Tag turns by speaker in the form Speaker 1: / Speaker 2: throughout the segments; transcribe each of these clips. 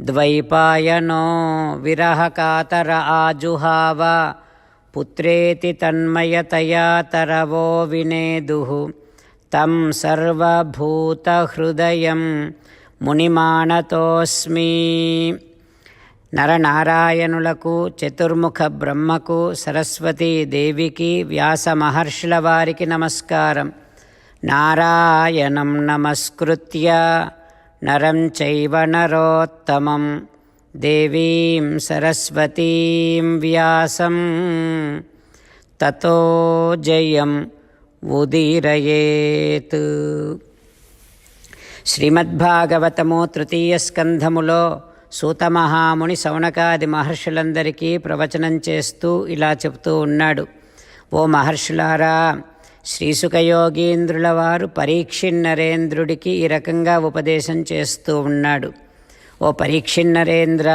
Speaker 1: ద్వైపాయనో విరహకాతర ఆజుహావ పుత్రేతి తన్మయతయా తరవో వినేదుః. తం సర్వభూతహృదయం మునిమానతోస్మి. నరనారాయణులకు చతుర్ముఖ బ్రహ్మకు సరస్వతీ దేవికి వ్యాస మహర్షుల వారికి నమస్కారం. నారాయణం నమస్కృత్య. నరం చైవ నరోత్తమం దేవీం సరస్వతీం వ్యాసం తతో జయం ఉదీరయేత్ శ్రీమద్భాగవతము తృతీయ స్కంధములో సూతమహాముని సౌనకాది మహర్షులందరికీ ప్రవచనం చేస్తూ ఇలా చెబుతూ ఉన్నాడు. ఓ మహర్షులారా శ్రీసుఖయోగీంద్రుల వారు పరీక్షిన్నరేంద్రుడికి ఈ రకంగా ఉపదేశం చేస్తూ ఉన్నాడు. ఓ పరీక్షిన్నరేంద్ర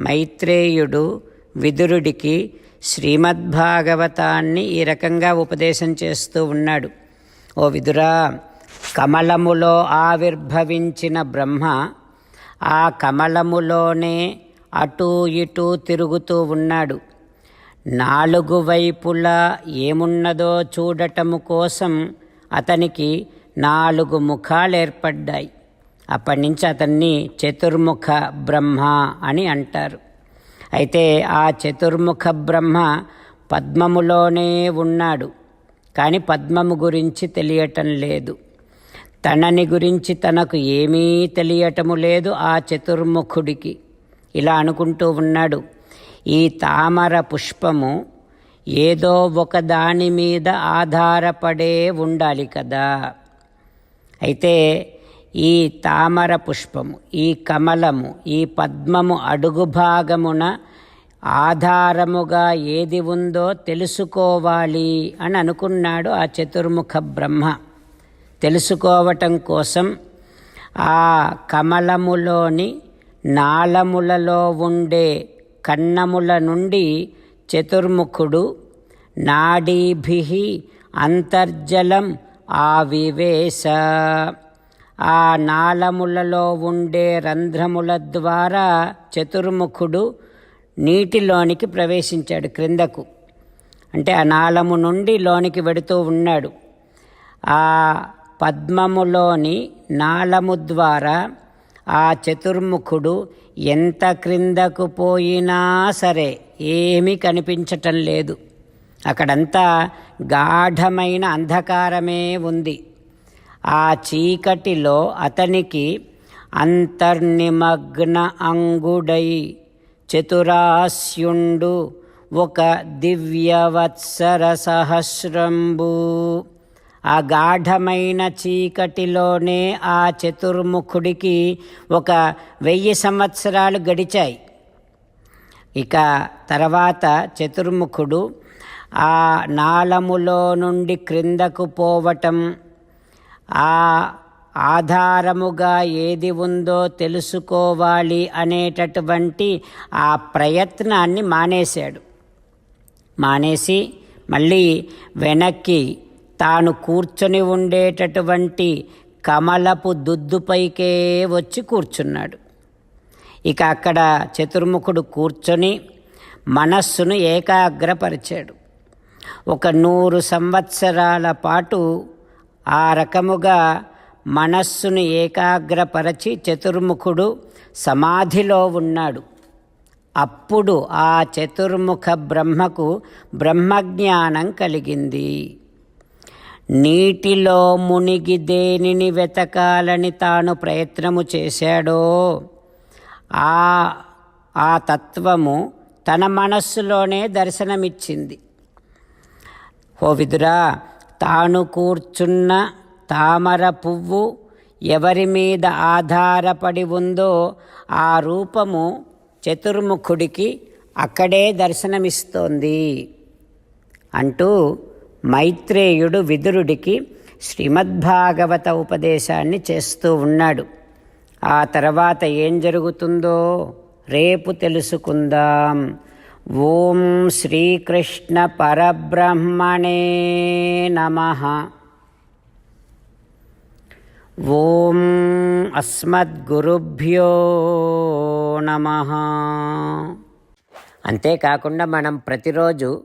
Speaker 1: మైత్రేయుడు విదురుడికి శ్రీమద్భాగవతాన్ని ఈ రకంగా ఉపదేశం చేస్తూ ఉన్నాడు. ఓ విదురా కమలములో ఆవిర్భవించిన బ్రహ్మ ఆ కమలములోనే అటూ ఇటూ తిరుగుతూ ఉన్నాడు. నాలుగు వైపులా ఏమున్నదో చూడటము కోసం అతనికి నాలుగు ముఖాలు ఏర్పడ్డాయి అప్పటి నుంచి అతన్ని చతుర్ముఖ బ్రహ్మ అని అంటారు. అయితే ఆ చతుర్ముఖ బ్రహ్మ పద్మములోనే ఉన్నాడు. కానీ పద్మము గురించి తెలియటం లేదు. తనని గురించి తనకు ఏమీ తెలియటము లేదు ఆ చతుర్ముఖుడికి. ఇలా అనుకుంటూ ఉన్నాడు. ఈ తామర పుష్పము ఏదో ఒక దాని మీద ఆధారపడే ఉండాలి కదా. అయితే ఈ తామర పుష్పము ఈ కమలము ఈ పద్మము అడుగు భాగమున ఆధారముగా ఏది ఉందో తెలుసుకోవాలి అని అనుకున్నాడు ఆ చతుర్ముఖ బ్రహ్మ. తెలుసుకోవటం కోసం ఆ కమలములోని నాళములలో ఉండే కన్నముల నుండి చతుర్ముఖుడు నాడీభి అంతర్జలం ఆవివేశ ఆ నాళములలో ఉండే రంధ్రముల ద్వారా చతుర్ముఖుడు నీటిలోనికి ప్రవేశించాడు క్రిందకు. అంటే ఆ నాళము నుండి లోనికి వెడుతూ ఉన్నాడు. ఆ పద్మములోని నాళము ద్వారా ఆ చతుర్ముఖుడు ఎంత క్రిందకు పోయినా సరే ఏమీ కనిపించటం లేదు. అక్కడంతా గాఢమైన అంధకారమే ఉంది. ఆ చీకటిలో అతనికి అంతర్నిమగ్న అంగుడై చతురాస్యుండు ఒక దివ్యవత్సర సహస్రంభూ గాఢమైన చీకటిలోనే ఆ చతుర్ముఖుడికి ఒక వెయ్యి సంవత్సరాలు గడిచాయి. ఇక తర్వాత చతుర్ముఖుడు ఆ నాళములో నుండి క్రిందకు పోవటం ఆ ఆధారముగా ఏది ఉందో తెలుసుకోవాలి అనేటటువంటి ఆ ప్రయత్నాన్ని మానేశాడు. మానేసి మళ్ళీ వెనక్కి తాను కూర్చొని ఉండేటటువంటి కమలపు దుద్దుపైకే వచ్చి కూర్చున్నాడు. ఇక అక్కడ చతుర్ముఖుడు కూర్చొని మనస్సును ఏకాగ్రపరిచాడు. ఒక నూరు సంవత్సరాల పాటు ఆ రకముగా మనస్సును ఏకాగ్రపరచి చతుర్ముఖుడు సమాధిలో ఉన్నాడు. అప్పుడు ఆ చతుర్ముఖ బ్రహ్మకు బ్రహ్మజ్ఞానం కలిగింది. నీటిలో మునిగి దేనిని వెతకాలని తాను ప్రయత్నము చేశాడో ఆ ఆ తత్వము తన మనస్సులోనే దర్శనమిచ్చింది. ఓ విదురా తాను కూర్చున్న తామర పువ్వు ఎవరి మీద ఆధారపడి ఉందో ఆ రూపము చతుర్ముఖుడికి అక్కడే దర్శనమిస్తోంది. అంటూ మైత్రేయుడు విదురుడికి శ్రీమద్భాగవత ఉపదేశాన్ని చేస్తూ ఉన్నాడు. ఆ తర్వాత ఏం జరుగుతుందో రేపు తెలుసుకుందాం. ఓం శ్రీకృష్ణ పరబ్రహ్మణే నమ. ఓం అస్మద్గురుభ్యో నమ. అంతేకాకుండా మనం ప్రతిరోజు